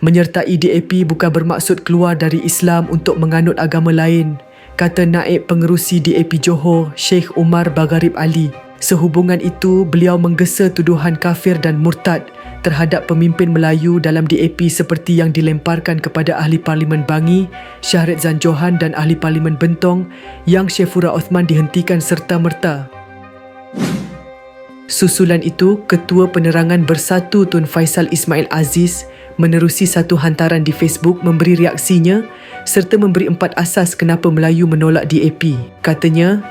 Menyertai DAP bukan bermaksud keluar dari Islam untuk menganut agama lain, kata Naib Pengerusi DAP Johor, Sheikh Umar Bagharib Ali. Sehubungan itu, beliau menggesa tuduhan kafir dan murtad terhadap pemimpin Melayu dalam DAP seperti yang dilemparkan kepada Ahli Parlimen Bangi, Syahrid Zan Johan dan Ahli Parlimen Bentong yang Syefura Osman dihentikan serta-merta. Susulan itu, Ketua Penerangan Bersatu Tun Faisal Ismail Aziz menerusi satu hantaran di Facebook memberi reaksinya serta memberi empat asas kenapa Melayu menolak DAP. Katanya,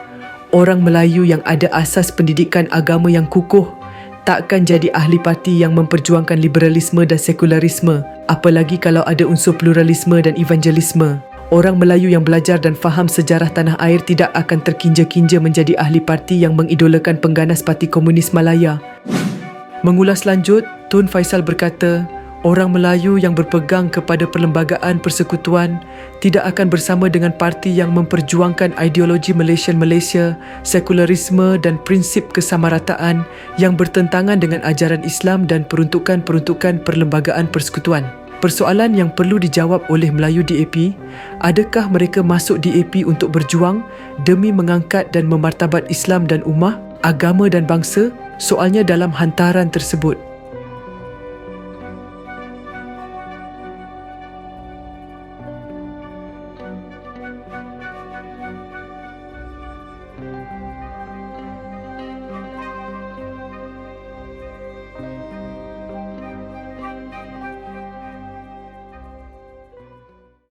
orang Melayu yang ada asas pendidikan agama yang kukuh takkan jadi ahli parti yang memperjuangkan liberalisme dan sekularisme, apalagi kalau ada unsur pluralisme dan evangelisme. Orang Melayu yang belajar dan faham sejarah tanah air tidak akan terkinja-kinja menjadi ahli parti yang mengidolakan pengganas Parti Komunis Malaya. Mengulas lanjut, Tun Faisal berkata, Orang Melayu yang berpegang kepada perlembagaan persekutuan tidak akan bersama dengan parti yang memperjuangkan ideologi Malaysian Malaysia, sekularisme dan prinsip kesamarataan yang bertentangan dengan ajaran Islam dan peruntukan-peruntukan perlembagaan persekutuan. Persoalan yang perlu dijawab oleh Melayu DAP, adakah mereka masuk DAP untuk berjuang demi mengangkat dan memartabat Islam dan ummah, agama dan bangsa? Soalnya dalam hantaran tersebut.